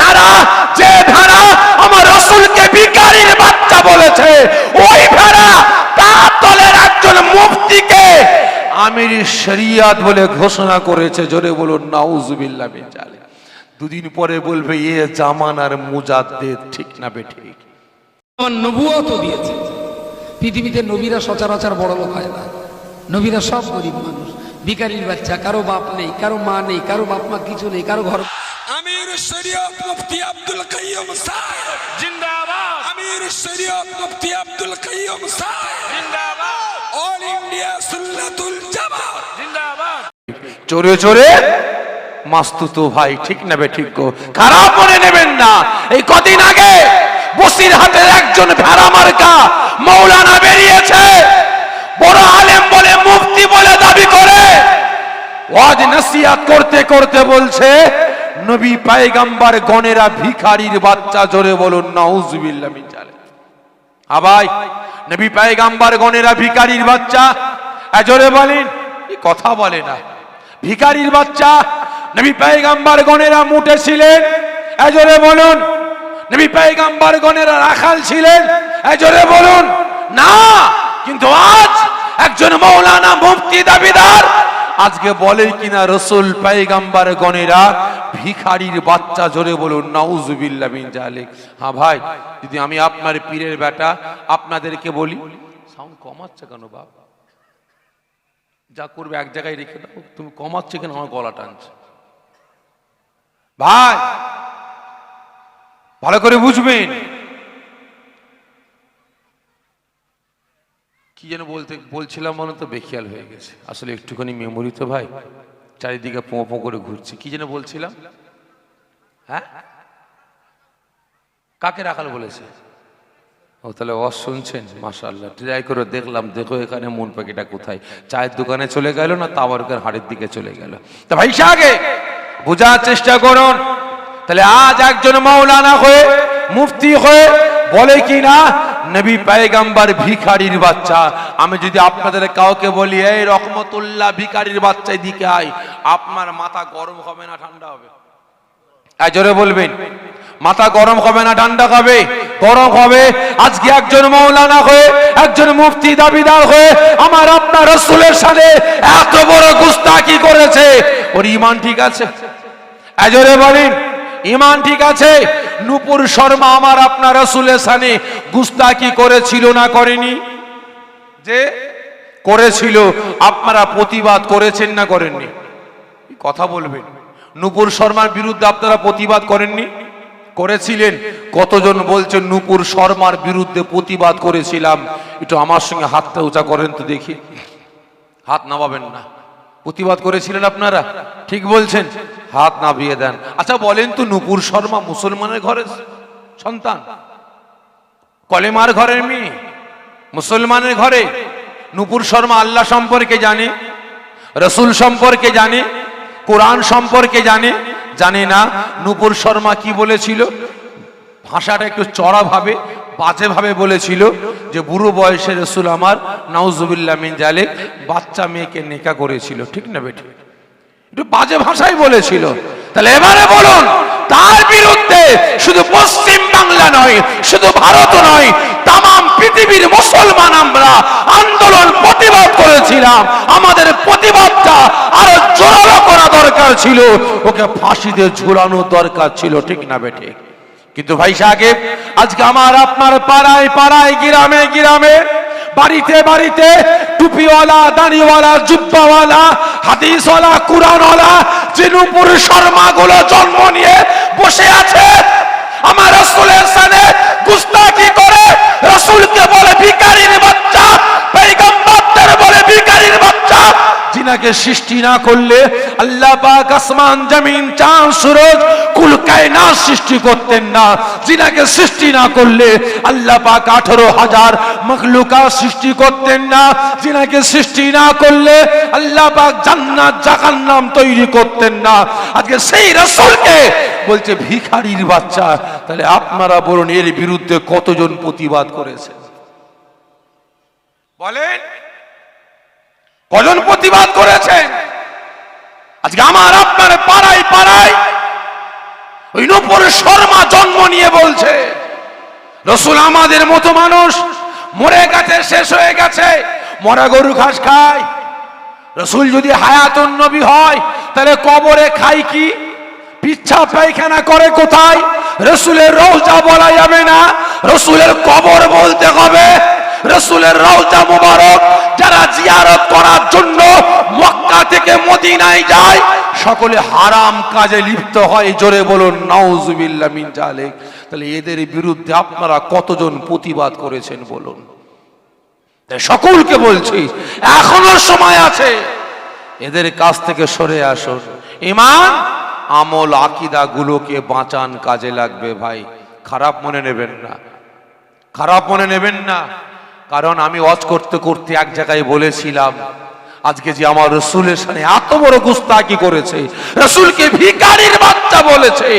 ভেড়া, যে ভেড়া আমার রসুলকে ভিখারির বাচ্চা বলেছে, ওই ভেড়া তার দলের একজন মুফতিকে আমির শরিয়াত বলে ঘোষণা করেছে। জোরে বলুন, নাউজুবিল্লাহ জালিক দুদিন পরে বলবে, এ জামানার মুজাদ্দেদ, ঠিক না বে ঠিক? আমার নবুয়তও দিয়েছে। পৃথিবীতে নবীরা সচরাচর বড় লোক হয় না। নবীরা সব গরিব মানুষ। ভিখারির বাচ্চা, কারও বাপ নেই, কারও মা নেই, কারও বাপ মা কিছু নেই, কারও ঘর আমির শরীয়ত মুফতি আব্দুল কাইয়ুম সাহেব জিন্দাবাদ। আমির শরীয়ত মুফতি আব্দুল কাইয়ুম সাহেব জিন্দাবাদ। All India Sunnatul Jamaat. জিন্দাবাদ। চোরে চোরে মাস্তুতো ভাই ঠিক নেবে ঠিক গো। খারাপ মনে নেবেন না। এই কদিন আগে বসির হাটের একজন ভেড়া মার্কা মৌলানা বেরিয়েছে। বড় আলেম বলে মুফতি বলে দাবি করে। ওয়াজ নসিহাত করতে করতে বলছে নবী পায়গাম্বার গণেরা ভিখারির বাচ্চা জোরে বলুন, নাউজুবিল্লাহ জালিক। আবাই নবী পায়গাম্বার গণেরা ভিখারির বাচ্চা এজরে বলেন কথা বলে না। ভিখারির বাচ্চা, নবী পায়গাম্বার গণেরা মুটে ছিলেন এজরে বলুন, নবী পায়গাম্বার গণেরা রাখাল ছিলেন এজরে বলুন, না, কিন্তু আজ একজন মৌলানা মুফতি দাবিদার আজকে বলে কিনা রসুল পাইগাম্বার গণেরা ভিখারির বাচ্চা জোরে বলুন, নাউজুবিল্লাহ মিন জালিক। হ্যাঁ ভাই, যদি আমি আপনার পীরের বেটা আপনাদেরকে বলি, সাউন্ড কমাচ্ছে কেন বাপ? যা করবে এক জায়গায় রেখে দাও, তুমি কমাচ্ছে কেন? আমার গলা টানছে। ভাই, ভালো করে বুঝবেন। কি যেন বলতে বলছিলাম মনে তো? বেখিয়াল হয়ে গেছে। আসলে একটুখানি মেমোরি তো ভাই। চারিদিকে পোঁ পোঁ করে ঘুরছে। কি যেন বলছিলাম? হ্যাঁ? কাকে রাখাল বলেছে? ও তাহলে অস শুনছেন মাশাল্লাহ ট্রাই করে দেখলাম, দেখো এখানে মন পাখিটা কোথায়। চায়ের দোকানে চলে গেল না তাবারকের হাড়ের দিকে চলে গেল? তা ভাই আগে বোঝার চেষ্টা করুন। তাহলে আজ একজন মাওলানা হয়ে, মুফতি হয়ে বলে কি না নবী পায়গাম্বার ভিখারির বাচ্চা। আমি যদি আপনাদের কাউকে বলি, এই রহমতুল্লাহ ভিখারির বাচ্চা দিকে আয়। আপনার মাথা গরম হবে না, ঠান্ডা হবে? হ্যাঁ জোরে বলবেন। মাথা গরম হবে না, ঠান্ডা হবে? গরম হবে? আজকে একজন মৌলানা হয়ে, একজন মুফতি দাবিদার হয়ে আমার আপনার রসুলের সাথে এত বড় গুস্তাকি করেছে। ওর ইমান ঠিক আছে? এজরে বলেন। ইমান ঠিক আছে? নুপুর শর্মা আমার আপনার রসুলের সানে গুস্তাকি করেছিল না করেনি? যে? করেছিল। আপনারা প্রতিবাদ করেছেন না করেননি? কথা বলবেন। নুপুর শর্মার বিরুদ্ধে আপনারা প্রতিবাদ করেননি? করেছিলেন। কতজন বলছেন, নুপুর শর্মার বিরুদ্ধে প্রতিবাদ করেছিলাম? একটু আমার সঙ্গে হাতটা উঁচা করেন তো দেখি। হাত নামাবেন না। প্রতিবাদ করেছিলেন আপনারা? ঠিক বলছেন। হাত নামিয়ে দেন। আচ্ছা বলেন তো নুপুর শর্মা মুসলমানের ঘরের সন্তান? কলেমার ঘরের মেয়ে? মুসলমানের ঘরে? নুপুর শর্মা আল্লাহ সম্পর্কে জানে? রসুল সম্পর্কে জানে? কোরআন সম্পর্কে জানে? জানে না। নুপুর শর্মা কি বলেছিল? ভাষাটা একটু চড়া ভাবে বাজে ভাবে বলেছিল যে, বুড়ো বয়সে রসুল আমার নাউজুবিল্লাহ মিন জালে বাচ্চা মেয়েকে নেকা করেছিল, ঠিক না বেটি একটু বাজে ভাষায় বলেছিল। তাহলে এবারে বলুন, তার বিরুদ্ধে শুধু পশ্চিম বাংলা নয়, শুধু ভারত নয় তাম পৃথিবীর মুসলমান আমরা আন্দোলন প্রতিবাদ করেছিলাম। আমাদের প্রতিবাদটা আরও জোরালো করা দরকার ছিল। ওকে ফাঁসিতে ঝুলানো দরকার ছিল, ঠিক না বেটে কিন্তু ভাই সাহেব, আজকে আমার আপনার পাড়ায় পাড়ায়, গ্রামে গ্রামে বাড়িতে বাড়িতে টুপিওয়ালা দাড়িওয়ালা জুব্বাওয়ালা হাদিসওয়ালা কুরআনওয়ালা চিনুপুর শর্মা গুলো জন্ম নিয়ে বসে আছে আমার রসুলের সানে গুস্তাকি করে রসুলকে বলে ভিকারির বাচ্চা পেগম্বরদের বলে ভিকারির বাচ্চা জিনাকে সৃষ্টি না করলে আল্লাহ পাক আসমান, জমিন, চাঁদ, সূরজ, কুল, কায়নাত সৃষ্টি করতেন না। জিনাকে সৃষ্টি না করলে আল্লাহ পাক আঠারো হাজার মখলুকা সৃষ্টি করতেন না। জিনাকে সৃষ্টি না করলে আল্লাহ পাক জান্নাত, জাহান্নাম তৈরি করতেন না। আজকে সেই রাসূলকে বলছে, ভিখারির বাচ্চা, তাহলে আপনারা বলুন এর বিরুদ্ধে কতজন প্রতিবাদ করেছে? বলেন কজন প্রতিবাদ করেছেন? আজকে আমার আপনার পাড়ায় পাড়ায় ওই নূপুর শর্মা জন্ম নিয়ে বলছে, রসুল আমাদের মতো মানুষ মরে গেছে, শেষ হয়ে গেছে, মরা গরু ঘাস খায়। রসুল যদি হায়াতুন নবী হয়, তাহলে কবরে খাই কি? পিচ্ছা পায়খানা করে কোথায়? রসুলের রোজা বলা যাবে না, রসুলের কবর বলতে হবে রসুলের রওজা মুবারক যারা জিয়ারত করার জন্য মক্কা থেকে মদিনায় যায়, সকলে হারাম কাজে লিপ্ত হয়, জোরে বলুন, নাউজুবিল্লাহ মিন জালিক। তাহলে এদের বিরুদ্ধে আপনারা কতজন প্রতিবাদ করেছেন বলুন? সকলকে বলছি, এখনও সময় আছে। এদের কাছ থেকে সরে আসুন। ইমান, আমল আকিদা গুলোকে বাঁচান কাজে লাগবে ভাই। খারাপ মনে নেবেন না। খারাপ মনে নেবেন না। কারণ আমি ওয়াজ করতে করতে এক জায়গায় বলেছিলাম, আজকে যে আমার রসুলের সামনে এত বড় গুস্তাকি করেছে, রসুলকে ভিকারির বাচ্চা বলেছে,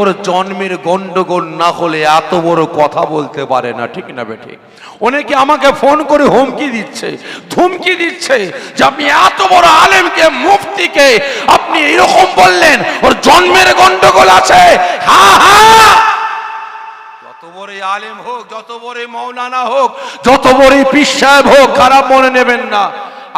ওর জন্মের গন্ডগোল না হলে এত বড় কথা বলতে পারে না, ঠিক না বেঠিক অনেকে আমাকে ফোন করে হুমকি দিচ্ছে, ধুমকি দিচ্ছে যে আপনি এত বড় আলেমকে, মুফতিকে আপনি এরকম বললেন, ওর জন্মের গন্ডগোল আছে হ্যাঁ হ্যাঁ বড় আলেম হোক, যত বড় মৌলানা হোক, যত বড় পীর সাহেব হোক, খারাপ মনে নেবেন না।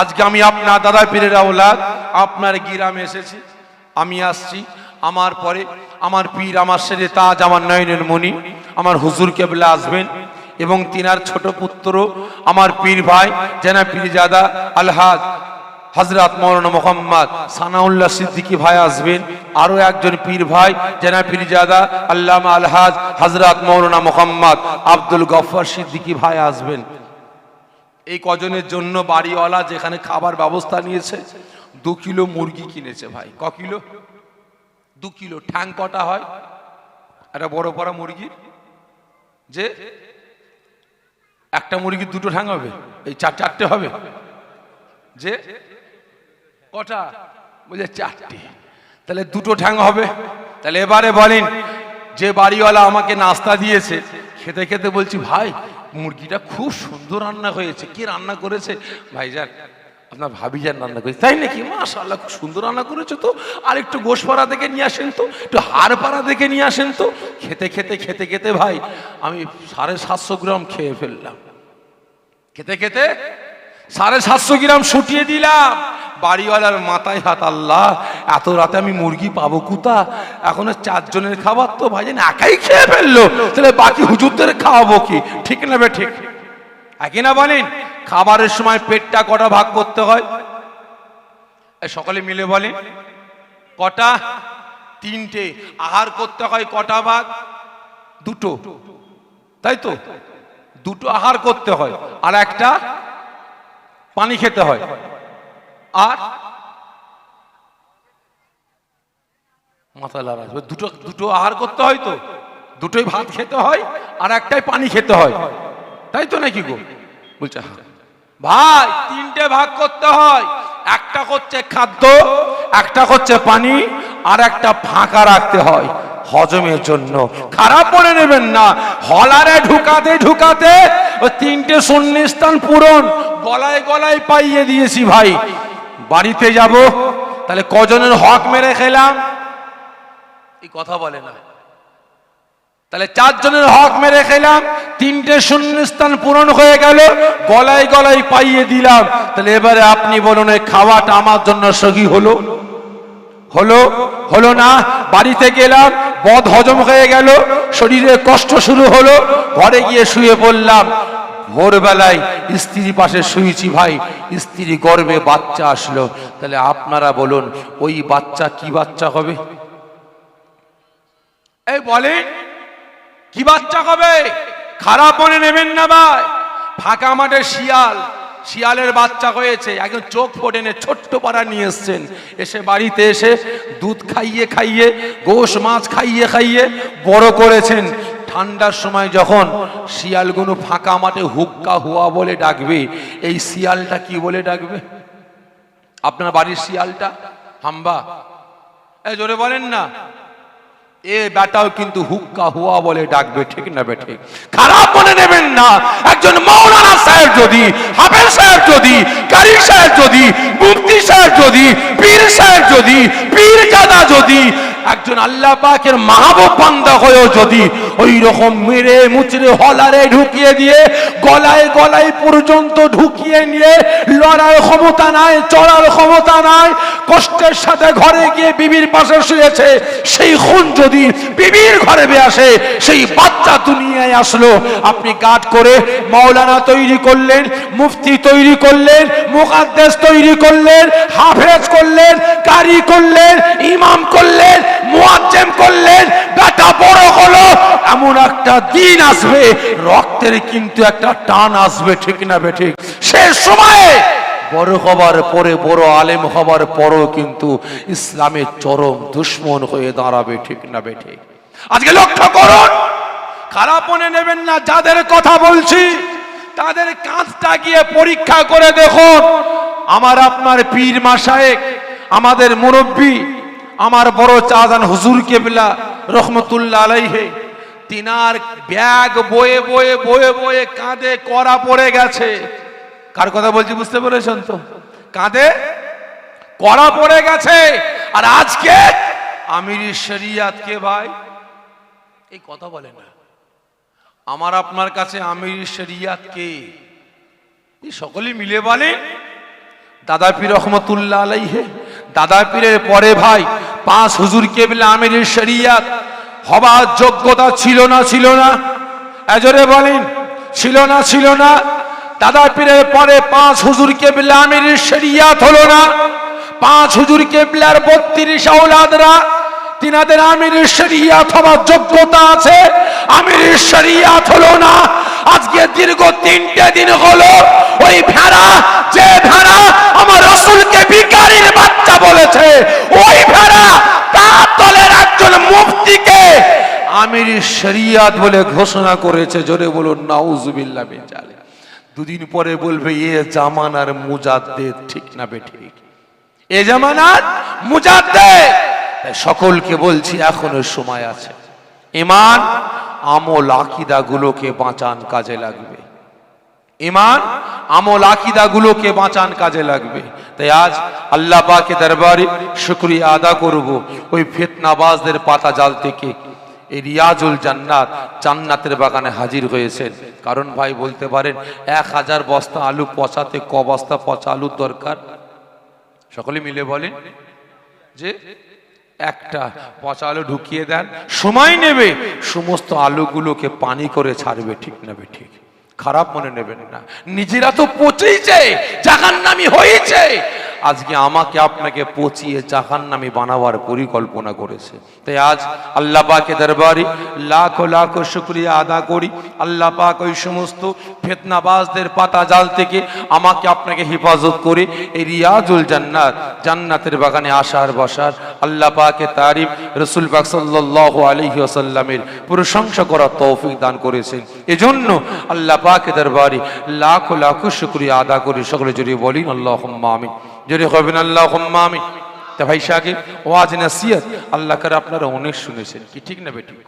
আজকে আমি আপনার দাদা পীরের আওলাদ, আপনার গিরামে এসেছি, আমি আসছি। আমার পরে আমার পীর, আমার সেরে তাজ, আমার নয়নের মণি, আমার হুজুর কেবলা আসবেন এবং তিনার ছোট পুত্র, আমার পীর ভাই জেনা পীরজাদা আলহাজ হজরত মৌলানা মোহাম্মদ সানাউল্লাহ সিদ্দিকী ভাই আসবেন। আরও একজন পীর ভাই জেনা পীরজাদা আল্লামা আলহাজ হজরত মৌলানা মোহাম্মদ আব্দুল গফর সিদ্দিকী ভাই আসবেন। এই কজনের জন্য বাড়িওয়ালা যেখানে খাবার ব্যবস্থা নিয়েছে, দু কিলো মুরগি কিনেছে ভাই। ক কিলো? দু কিলো। ঠ্যাং কটা হয়? একটা বড় বড় মুরগি যে? একটা মুরগির দুটো ঠ্যাং হবে? এই চার চারটে হবে? যে? কটা? বলে চারটে। তাহলে দুটো ঠ্যাং হবে। তাহলে এবারে বলেন, যে বাড়িওয়ালা আমাকে নাস্তা দিয়েছে, খেতে খেতে বলছি, ভাই, মুরগিটা খুব সুন্দর রান্না হয়েছে। কি রান্না করেছে? ভাই ভাইজান আপনার ভাবি যান রান্না করেছে। তাই নাকি? মাশাল্লাহ খুব সুন্দর রান্না করেছ তো। আর একটু গোসপাড়া দেখে নিয়ে আসেন তো। একটু হাড়পাড়া দেখে নিয়ে আসেন তো। খেতে খেতে খেতে খেতে, ভাই, আমি সাড়ে সাতশো গ্রাম খেয়ে ফেললাম। খেতে খেতে, সাড়ে সাতশো গ্রাম ছুটিয়ে দিলাম। বাড়িওয়ালার মাথায় হাত, আল্লাহ, এত রাতে আমি মুরগি পাবো কুতা এখন চারজনের খাবার তো ভাইজান একাই খেয়ে ফেলল। তাহলে বাকি হুজুরদের খাওয়াবো কি? ঠিক না বে ঠিক? একই না বলেন খাবারের সময় পেটটা কটা ভাগ করতে হয়? সকলে মিলে বলেন। কটা? তিনটে। আহার করতে হয় কটা ভাগ? দুটো। তাই তো? দুটো আহার করতে হয়। আর একটা পানি খেতে হয়। আর মাথা লড়া দুটো দুটো আহার করতে হয় তো। দুটোই ভাত খেতে হয় আর একটাই পানি খেতে হয়। তাই তো নাকি গো? বলছে হ্যাঁ। ভাই, তিনটে ভাগ করতে হয়। একটা হচ্ছে খাদ্য, একটা হচ্ছে পানি, আর একটা ফাঁকা রাখতে হয় হজমের জন্য। খারাপ মনে নেবেন না। হলারে ঢুকাতে ঢুকাতে তিনটে শূন্যস্থান পূরণ। গলায় গলায় পাইয়ে দিয়েছি ভাই। বাড়িতে যাব, তাহলে কজনের হক মেরে খেলাম? এই কথা বলে না। তাহলে চারজনের হক মেরে খেলাম, তিনটে শূন্যস্থান পূরণ হয়ে গেল, গলায় গলায় পাইয়ে দিলাম। তাহলে এবারে আপনি বলুন, এই খাওয়াটা আমার জন্য সহি হলো? হলো? হলো না? বাড়িতে গেলাম, বদ হজম হয়ে গেল, শরীরে কষ্ট শুরু হলো, ঘরে গিয়ে শুয়ে পড়লাম। ভোরবেলায় স্ত্রী পাশে শুয়েছি ভাই, স্ত্রী গর্বে বাচ্চা আসলো। তাহলে আপনারা বলুন, ওই বাচ্চা কি বাচ্চা হবে? এই বলেন, কি বাচ্চা হবে? খারাপ মনে নেবেন না ভাই। ফাঁকা মাঠে শিয়াল, শিয়ালের বাচ্চা হয়েছে। একজন চোখ ফোটেনে ছোট্ট পাড়া নিয়ে এসছেন। এসে বাড়িতে এসে দুধ খাইয়ে খাইয়ে, গোশ মাছ খাইয়ে খাইয়ে বড় করেছেন। ঠান্ডার সময় যখন শিয়ালগুলো ফাঁকা মাঠে হুক্কা হুয়া বলে ডাকবে, এই শিয়ালটা কি বলে ডাকবে? আপনার বাড়ির শিয়ালটা? হাম্বা। এই জোরে বলেন না। এ বেটাও কিন্তু হুক্কা হুয়া বলে ডাকবে, ঠিক না বেঠে খারাপ মনে নেবেন না। একজন মৌলানা সাহেব যদি, হাফেজ সাহেব যদি কারি সাহেব যদি, মুফতি সাহেব যদি, পীর সাহেব যদি পীর জাদা যদি, একজন আল্লাহ পাকের মাহবুব বান্দা হয়েও যদি ওই রকম মেরে মুচড়ে হলারে ঢুকিয়ে দিয়ে, গলায় গলায় পর্যন্ত ঢুকিয়ে নিয়ে লড়ার ক্ষমতা নাই, চড়ার ক্ষমতা নাই, কষ্টের সাথে ঘরে গিয়ে বিবির পাশে শুয়েছে। সেই খুন যদি বিবির ঘরে বে আসে, সেই বাচ্চা দুনিয়ায় আসলো। আপনি গাট করে মাওলানা তৈরি করলেন, মুফতি তৈরি করলেন, মুকাদ্দেস তৈরি করলেন, হাফেজ করলেন, কারি করলেন, ইমাম করলেন মুয়াজ্জেম করলেন, বেটা বড় হলো, এমন একটা দিন আসবে, রক্তের কিন্তু একটা টান আসবে, ঠিক না বেঠিক সে সময়ে বড় হবার পরে, বড় আলেম হবার পরও কিন্তু ইসলামের চরম দুশ্মন হয়ে দাঁড়াবে, ঠিক না বেঠিক আজকে লক্ষ্য করুন, খারাপ মনে নেবেন না, যাদের কথা বলছি, তাদের কাঁচটা গিয়ে পরীক্ষা করে দেখুন। আমার আপনার পীর মাসায়েক আমাদের মুরব্বী আমার বড় চাজান হুজুর কেবলা রহমতুল্লাহ আলাইহে, তিনার ব্যাগ বয়ে বয়ে বয়ে বয়ে কাঁধে করা পড়ে গেছে। কার কথা বলছি বুঝতে পেরেছেন তো? কাঁধে করা পড়ে গেছে। আর আজকে আমির শরিয়াত কে ভাই? এই কথা বলে না। আমার আপনার কাছে আমির শরিয়াত কে? এই সকলেই মিলে বলে দাদা পীর রহমতুল্লাহ আলাইহে দাদা পীরের পরে ভাই, পাঁচ হুজুর কেবলা আমির শরিয়াত। হবার যোগ্যতা ছিল না ছিল না। এজরে বলেন, ছিল না ছিল না। দাদা পীরের পরে পাঁচ হুজুর কেবলা আমির শরিয়াত হলো না। পাঁচ হুজুর কেবলার বত্রিশ আওলাদরা, তিনাদের আমির শরিয়াত হওয়ার যোগ্যতা আছে। আমির শরিয়াত হলো না। আজকে দীর্ঘ তিনটে দিন হলো, ওই ভেড়া, যে ভেড়া শরিয়াত বলে দুদিন পরে বলবে, এ জামানার মুজাদ্দেদ ঠিক না ঠিক। এ জামানার মুজাদ্দেদ? তাই সকলকে বলছি, এখনও সময় আছে। ইমান, আমল আকিদা গুলোকে বাঁচান, কাজে লাগবে। ইমান আমল আকিদা গুলোকে বাঁচান কাজে লাগবে। তাই আজ আল্লাহ পাকে দরবারে শুক্রিয়া আদা করব। ওই ফিতনাবাজদের পাতা জাল থেকে। এই রিয়াজুল জান্নাত জান্নাতের বাগানে হাজির হয়েছেন। কারণ ভাই বলতে পারেন, এক হাজার বস্তা আলু পচাতে ক বস্তা পচা আলুর দরকার? সকলে মিলে বলেন। যে একটা পচা আলু ঢুকিয়ে দেন, সময় নেবে, সমস্ত আলুগুলোকে পানি করে ছাড়বে, ঠিক নেবে, ঠিক। খারাপ মনে নেবেন না। নিজেরা তো পচেইছে জাহান্নামি হয়েছে আজকে আমাকে আপনাকে পচিয়ে জাহান নামে বানাবার পরিকল্পনা করেছে। তাই আজ আল্লাহ পাকে দরবারে লাখো লাখো শুক্রিয়া আদা করি। আল্লাহ পাক ওই সমস্ত ফেতনাবাজদের পাতা জাল থেকে আমাকে আপনাকে হেফাজত করে এই রিয়াজুল জান্নাত, জান্নাতের বাগানে আসার বসার আল্লাহ পাকে তারিফ রসুল পাক সাল্লাল্লাহু আলাইহি ওয়াসাল্লামের প্রশংসা করার তৌফিক দান করেছেন। এজন্য আল্লাহ পাকে দরবারে লাখো লাখো শুক্রিয়া আদা করি। সকলে জড়িয়ে বলিন আল্লাহুম্মা আমিন। জড়িয়ে হবেন আল্লাহ আমি তা ভাই সাকিব ওয়াজ নাসিয়াত আল্লাহ কার আপনারা অনেক শুনেছেন। কি ঠিক না বেঠিক